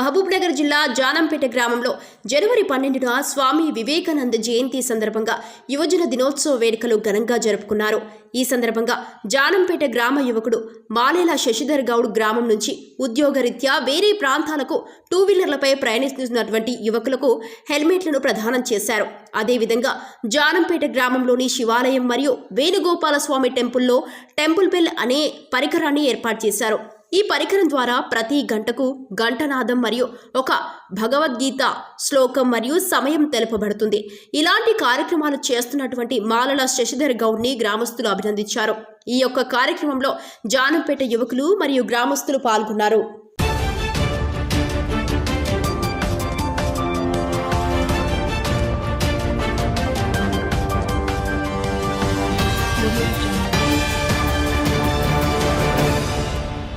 మహబూబ్నగర్ జిల్లా జానంపేట గ్రామంలో జనవరి పన్నెండున స్వామి వివేకానంద జయంతి సందర్భంగా యువజన దినోత్సవ వేడుకలు ఘనంగా జరుపుకున్నారు. ఈ సందర్భంగా జానంపేట గ్రామ యువకుడు మాలేల శశిధర్ గౌడ్ గ్రామం నుంచి ఉద్యోగరీత్యా వేరే ప్రాంతాలకు టూ వీలర్లపై ప్రయాణిస్తున్నటువంటి యువకులకు హెల్మెట్లను ప్రదానం చేశారు. అదేవిధంగా జానంపేట గ్రామంలోని శివాలయం మరియు వేణుగోపాల స్వామి టెంపుల్లో టెంపుల్ బెల్ అనే పరికరాన్ని ఏర్పాటు చేశారు. ఈ పరికరం ద్వారా ప్రతి గంటకు గంటనాదం మరియు ఒక భగవద్గీత శ్లోకం మరియు సమయం తెలుపబడుతుంది ఇలాంటి కార్యక్రమాలు చేస్తున్నటువంటి మాలల శశిధర్ గౌడ్ని గ్రామస్తులు అభినందించారు ఈ యొక్క కార్యక్రమంలో జానంపేట యువకులు మరియు గ్రామస్తులు పాల్గొన్నారు